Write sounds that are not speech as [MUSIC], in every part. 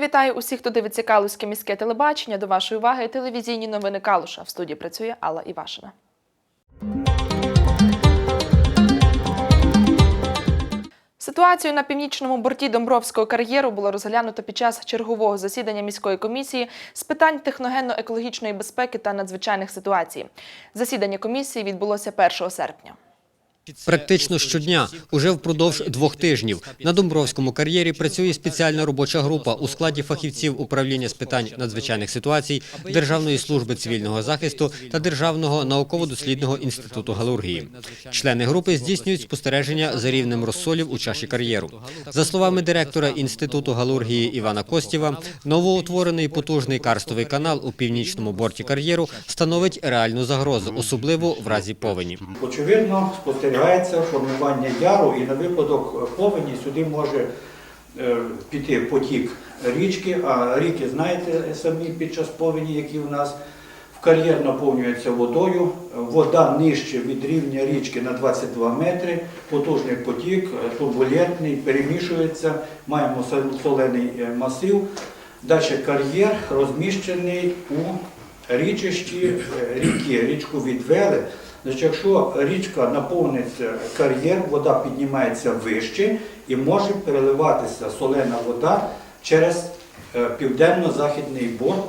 Вітаю усіх, хто дивиться Калузьке міське телебачення. До вашої уваги телевізійні новини Калуша. В студії працює Алла Івашина. Ситуацію на північному борті Домбровського кар'єру було розглянуто під час чергового засідання міської комісії з питань техногенно-екологічної безпеки та надзвичайних ситуацій. Засідання комісії відбулося 1 серпня. Практично щодня, уже впродовж двох тижнів, на Домбровському кар'єрі працює спеціальна робоча група у складі фахівців управління з питань надзвичайних ситуацій, Державної служби цивільного захисту та Державного науково-дослідного інституту галургії. Члени групи здійснюють спостереження за рівнем розсолів у чаші кар'єру. За словами директора інституту галургії Івана Костєва, новоутворений потужний карстовий канал у північному борті кар'єру становить реальну загрозу, особливо в разі повені. Очевидно, спостерігається формування яру і на випадок повені сюди може е, піти потік річки, а ріки, знаєте самі під час повені, які у нас в кар'єр наповнюється водою, вода нижче від рівня річки на 22 метри, потужний потік, турбулентний, перемішується, маємо солений е, масив. Далі кар'єр розміщений у річищі е, ріки. Річку відвели. Значить, якщо річка наповниться кар'єр, вода піднімається вище і може переливатися солена вода через е, південно-західний борт,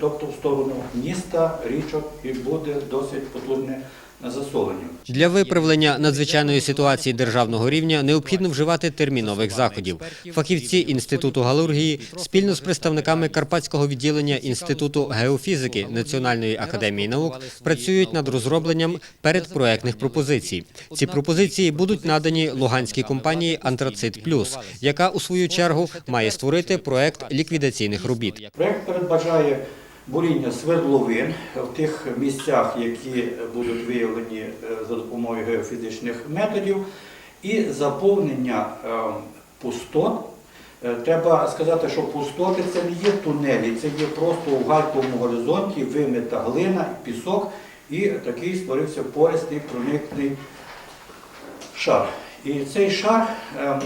тобто в сторону міста, річок, і буде досить потужне засолення. Для виправлення надзвичайної ситуації державного рівня необхідно вживати термінових заходів. Фахівці інституту галургії спільно з представниками Карпатського відділення інституту геофізики Національної академії наук працюють над розробленням передпроектних пропозицій. Ці пропозиції будуть надані луганській компанії Антрацит Плюс, яка у свою чергу має створити проект ліквідаційних робіт. Проект передбачає буріння свердловин в тих місцях, які будуть виявлені е, за допомогою геофізичних методів, і заповнення е, пустот. Е, Треба сказати, що пустоти це не є тунелі, це є просто у гальковому горизонті вимита глина, пісок, і такий створився пористий проникний шар. І цей шар ем,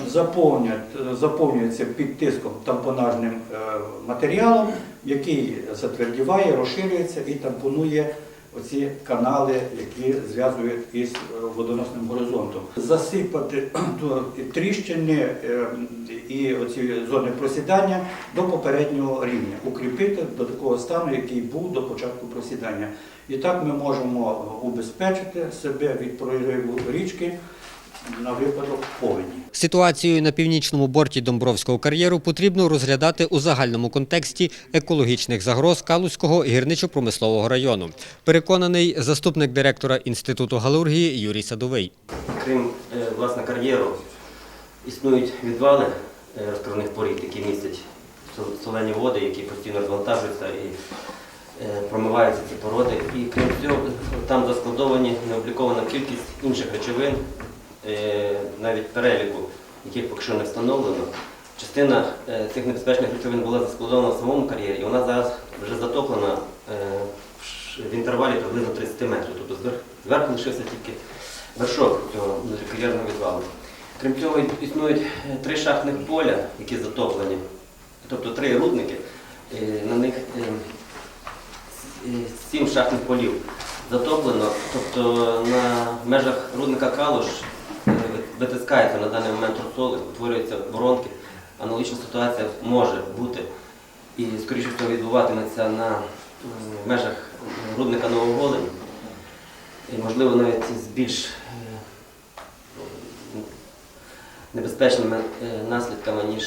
заповнюється під тиском тампонажним е, матеріалом, який затвердіває, розширюється і тампонує оці канали, які зв'язують із е, водоносним горизонтом. Засипати [CLEARS THROAT] тріщини ем, і оці зони просідання до попереднього рівня, укріпити до такого стану, який був до початку просідання. І так ми можемо убезпечити себе від прориву річки на випадок повені. Ситуацію на північному борті Домбровського кар'єру потрібно розглядати у загальному контексті екологічних загроз Калузького гірничо-промислового району. Переконаний заступник директора інституту галургії Юрій Садовий. Крім е, власне кар'єру, існують відвали е, розкривних порід, які містять солені води, які постійно розвантажуються і е, промиваються ці породи. І крім цього, там заскладовані необлікована кількість інших речовин, навіть переліку, яких поки що не встановлено. Частина е, цих небезпечних речовин була заскладована в самому кар'єрі, і вона зараз вже затоплена е, в інтервалі приблизно 30 метрів. Тобто звер- зверху лишився тільки вершок цього кар'єрного відвалу. Крім цього, існують е, три шахтних поля, які затоплені, тобто три рудники, е, на них е, е, сім шахтних полів затоплено. Тобто на межах рудника Калуш е, витискається на даний момент розсоли, утворюються воронки. Аналогічна ситуація може бути і, скоріше всього, відбуватиметься на межах рудника Новоголень. І, можливо, навіть з більш е, небезпечними е, наслідками, ніж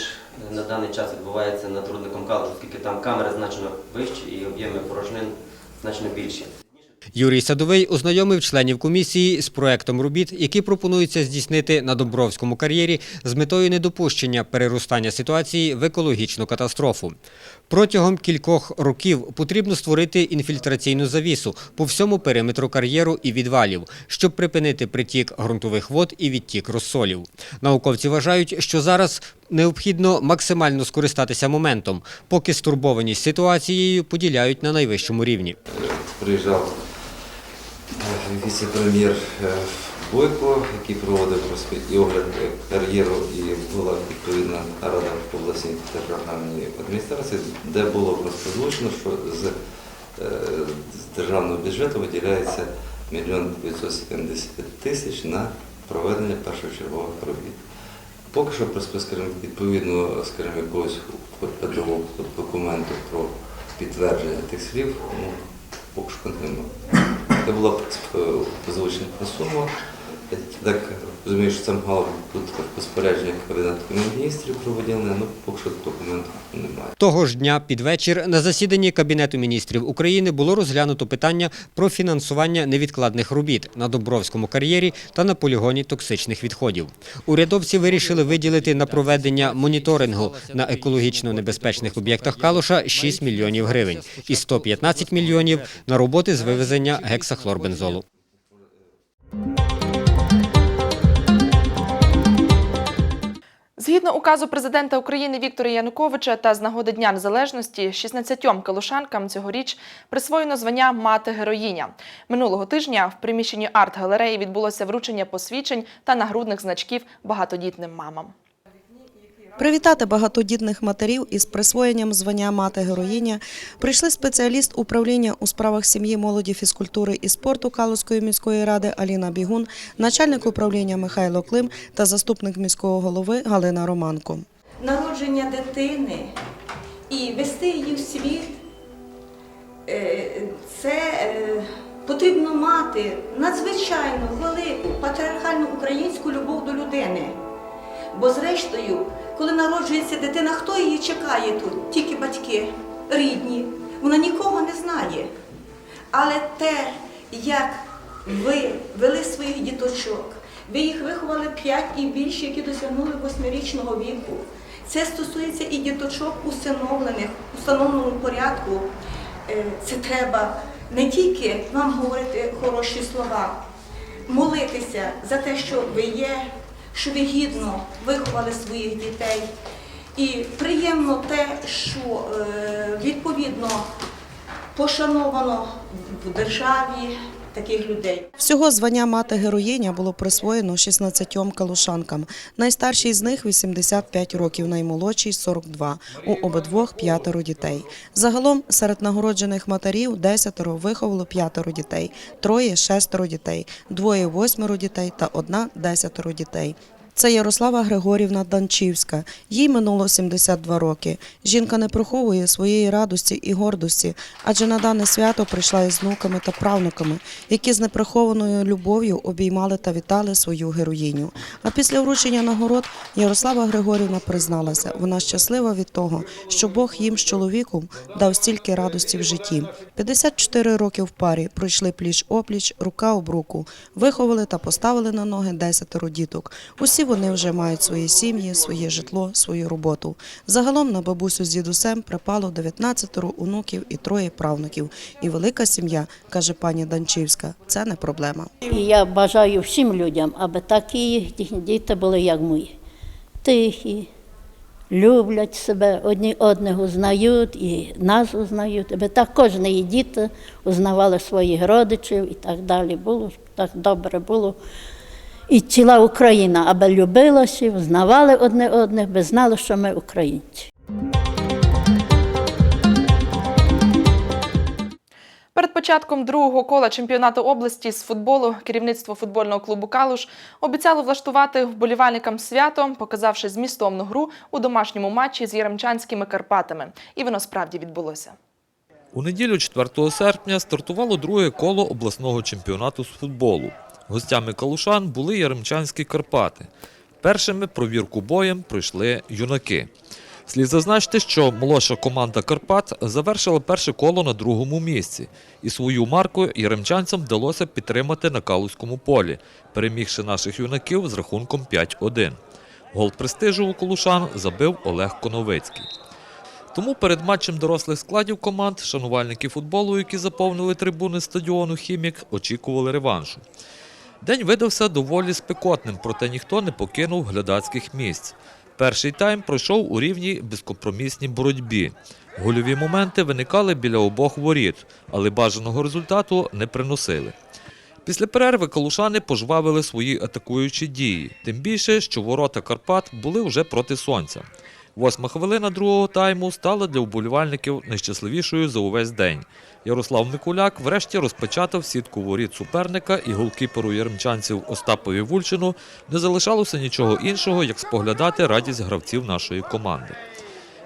е, на даний час відбувається над рудником Калуш, оскільки там камери значно вищі і об'єми порожнин значно більші. Юрій Садовий ознайомив членів комісії з проектом робіт, які пропонуються здійснити на Домбровському кар'єрі з метою недопущення переростання ситуації в екологічну катастрофу. Протягом кількох років потрібно створити інфільтраційну завісу по всьому периметру кар'єру і відвалів, щоб припинити притік ґрунтових вод і відтік розсолів. Науковці вважають, що зараз необхідно максимально скористатися моментом, поки стурбованість ситуацією поділяють на найвищому рівні. приезжал э, вице-премьер э, Бойко, який проводив і огляд кар'єру, і була відповідна рада в обласній державній адміністрації, де було просто що з, е, державного бюджету виділяється мільйон 970 тисяч на проведення першочергових робіт. Поки що скажімо, відповідно, скажімо, якогось певного документу про підтвердження тих слів, ну, поки що немає. Це була е, озвучена сума. Так розумію, що це мало тут розпорядження Кабінету міністрів про виділення, ну поки що документу немає. Того ж дня під вечір на засіданні Кабінету міністрів України було розглянуто питання про фінансування невідкладних робіт на Добровському кар'єрі та на полігоні токсичних відходів. Урядовці вирішили виділити на проведення моніторингу на екологічно небезпечних об'єктах Калуша 6 мільйонів гривень і 115 мільйонів на роботи з вивезення гексахлорбензолу. Згідно указу президента України Віктора Януковича та з нагоди Дня Незалежності 16 калушанкам цьогоріч присвоєно звання Мати героїня. Минулого тижня в приміщенні арт-галереї відбулося вручення посвідчень та нагрудних значків багатодітним мамам. Привітати багатодітних матерів із присвоєнням звання мати героїня прийшли спеціаліст управління у справах сім'ї, молоді, фізкультури і спорту Калузької міської ради Аліна Бігун, начальник управління Михайло Клим та заступник міського голови Галина Романко. народження дитини і вести її в світ, е, це е, потрібно мати надзвичайно велику патріархальну українську любов до людини. Бо зрештою, коли народжується дитина, хто її чекає тут? Тільки батьки, рідні. Вона нікого не знає. Але те, як ви вели своїх діточок, ви їх виховали 5 і більше, які досягнули восьмирічного віку. Це стосується і діточок усиновлених у встановленому порядку. Е, Це треба не тільки вам говорити хороші слова, молитися за те, що ви є, що ви гідно виховали своїх дітей. І приємно те, що е, відповідно пошановано в державі таких людей. Всього звання мати героїня було присвоєно 16 калушанкам. Найстаршій з них 85 років, наймолодшій 42. У обидвох п'ятеро дітей. Загалом серед нагороджених матерів десятеро виховало п'ятеро дітей, троє шестеро дітей, двоє восьмеро дітей та одна десятеро дітей. Це Ярослава Григорівна Данчівська. Їй минуло 72 роки. Жінка не приховує своєї радості і гордості, адже на дане свято прийшла із внуками та правнуками, які з неприхованою любов'ю обіймали та вітали свою героїню. А після вручення нагород Ярослава Григорівна призналася, вона щаслива від того, що Бог їм з чоловіком дав стільки радості в житті. 54 роки в парі пройшли пліч опліч, рука об руку, виховали та поставили на ноги десятеро діток. Усі вони вже мають свої сім'ї, своє житло, свою роботу. Загалом на бабусю з дідусем припало 19 онуків і троє правнуків. І велика сім'я, каже пані Данчівська, це не проблема. Я бажаю всім людям, аби такі діти були, як мої. Тихі, люблять себе, одні одного знають і нас узнають, аби так кожні діти узнавали своїх родичів і так далі. Було так добре було. І ціла Україна, аби любилася, взнавали одне одних, би знали, що ми українці. Перед початком другого кола чемпіонату області з футболу керівництво футбольного клубу Калуш обіцяло влаштувати вболівальникам свято, показавши змістовну гру у домашньому матчі з Яремчанськими Карпатами. І воно справді відбулося. У неділю 4 серпня стартувало друге коло обласного чемпіонату з футболу. Гостями калушан були Яремчанські Карпати. Першими провірку боєм пройшли юнаки. Слід зазначити, що молодша команда Карпат завершила перше коло на другому місці, і свою марку яремчанцям вдалося підтримати на Калузькому полі, перемігши наших юнаків з рахунком 5-1. Гол престижу у Колушан забив Олег Коновицький. Тому перед матчем дорослих складів команд шанувальники футболу, які заповнили трибуни стадіону Хімік, очікували реваншу. День видався доволі спекотним, проте ніхто не покинув глядацьких місць. Перший тайм пройшов у рівній безкомпромісній боротьбі. Гольові моменти виникали біля обох воріт, але бажаного результату не приносили. Після перерви калушани пожвавили свої атакуючі дії, тим більше, що ворота Карпат були вже проти сонця. Восьма хвилина другого тайму стала для вболівальників найщасливішою за увесь день. Ярослав Микуляк врешті розпечатав сітку воріт суперника і голкіперу яремчанців Остапові Вульчину не залишалося нічого іншого, як споглядати радість гравців нашої команди.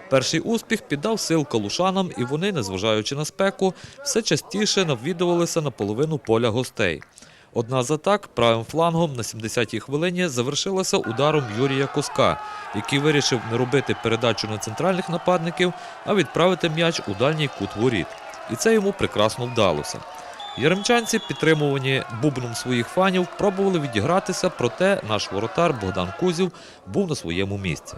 Перший успіх піддав сил калушанам, і вони, незважаючи на спеку, все частіше навідувалися на половину поля гостей. Одна з атак правим флангом на 70-й хвилині завершилася ударом Юрія Коска, який вирішив не робити передачу на центральних нападників, а відправити м'яч у дальній кут воріт. І це йому прекрасно вдалося. Яремчанці, підтримувані бубном своїх фанів, пробували відігратися, проте наш воротар Богдан Кузів був на своєму місці.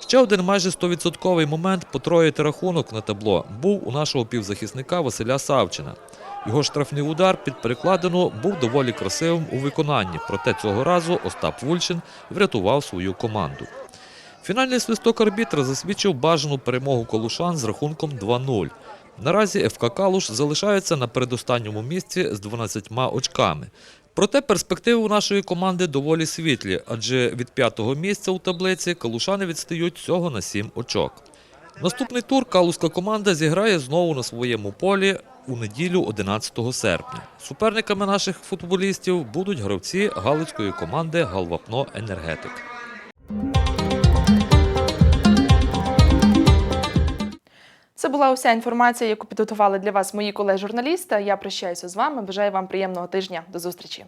Ще один майже 100% момент потроїти рахунок на табло був у нашого півзахисника Василя Савчина. Його штрафний удар під перекладину був доволі красивим у виконанні, проте цього разу Остап Вульчин врятував свою команду. Фінальний свисток арбітра засвідчив бажану перемогу Колушан з рахунком 2-0. Наразі ФК Калуш залишається на передостанньому місці з 12 очками. Проте перспективи у нашої команди доволі світлі, адже від п'ятого місця у таблиці калушани відстають всього на 7 очок. Наступний тур калузька команда зіграє знову на своєму полі у неділю 11 серпня. Суперниками наших футболістів будуть гравці галицької команди Галвапно Енергетик. Це була уся інформація, яку підготували для вас мої колеги-журналісти. Я прощаюся з вами. Бажаю вам приємного тижня. До зустрічі.